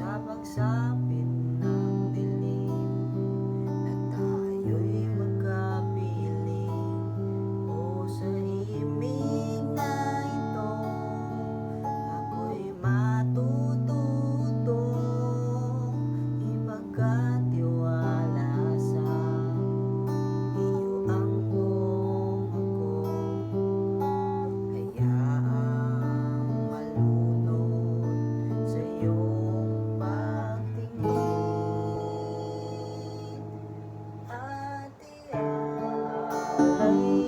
sa pagsapang